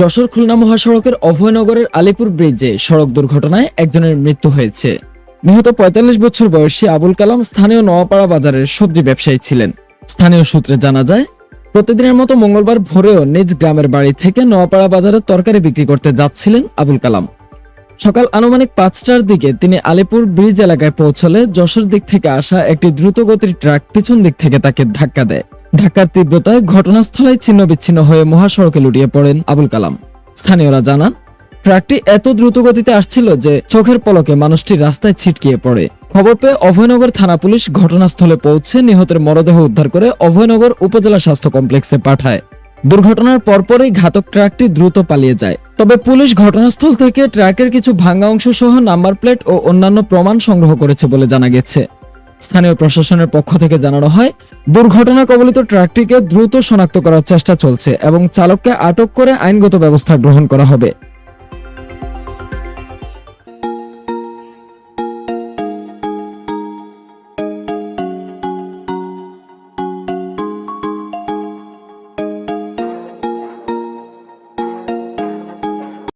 যশোর খুলনা মহাসড়কের অভয়নগরের আলিপুর ব্রিজে সড়ক দুর্ঘটনায় একজনের মৃত্যু হয়েছে। নিহত ৪৫ বছর বয়সী আবুল কালাম স্থানীয় নোয়াপাড়া বাজারের সবজি ব্যবসায়ী ছিলেন। স্থানীয় সূত্রে জানা যায়, প্রতিদিনের মতো মঙ্গলবার ভোরেও নিজ গ্রামের বাড়ি থেকে নোয়াপাড়া বাজারে তরকারি বিক্রি করতে যাচ্ছিলেন আবুল কালাম। সকাল আনুমানিক পাঁচটার দিকে তিনি আলিপুর ব্রিজ এলাকায় পৌঁছলে যশোর দিক থেকে আসা একটি দ্রুতগতির ট্রাক পিছন দিক থেকে তাকে ধাক্কা দেয়। ধাক্কার তীব্রতায় ঘটনাস্থলে ছিন্ন বিচ্ছিন্ন হয়ে মহাসড়কে লুটিয়ে পড়েন আবুল কালাম। স্থানীয়রা জানান, ট্রাকটি এত দ্রুত গতিতে আসছিল যে চোখের পলকে মানুষটি রাস্তায় ছিটকিয়ে পড়ে। খবর পেয়ে অভয়নগর থানা পুলিশ ঘটনাস্থলে পৌঁছে নিহতের মরদেহ উদ্ধার করে অভয়নগর উপজেলা স্বাস্থ্য কমপ্লেক্সে পাঠায়। দুর্ঘটনার পরপরই ঘাতক ট্রাকটি দ্রুত পালিয়ে যায়। তবে পুলিশ ঘটনাস্থল থেকে ট্রাকের কিছু ভাঙ্গা অংশ সহ নাম্বার প্লেট ও অন্যান্য প্রমাণ সংগ্রহ করেছে বলে জানা গেছে। স্থানীয় প্রশাসনের পক্ষ থেকে জানানো হয়, দুর্ঘটনা কবলিত ট্রাকটিকে দ্রুত শনাক্ত করার চেষ্টা চলছে এবং চালককে আটক করে আইনগত ব্যবস্থা গ্রহণ করা হবে।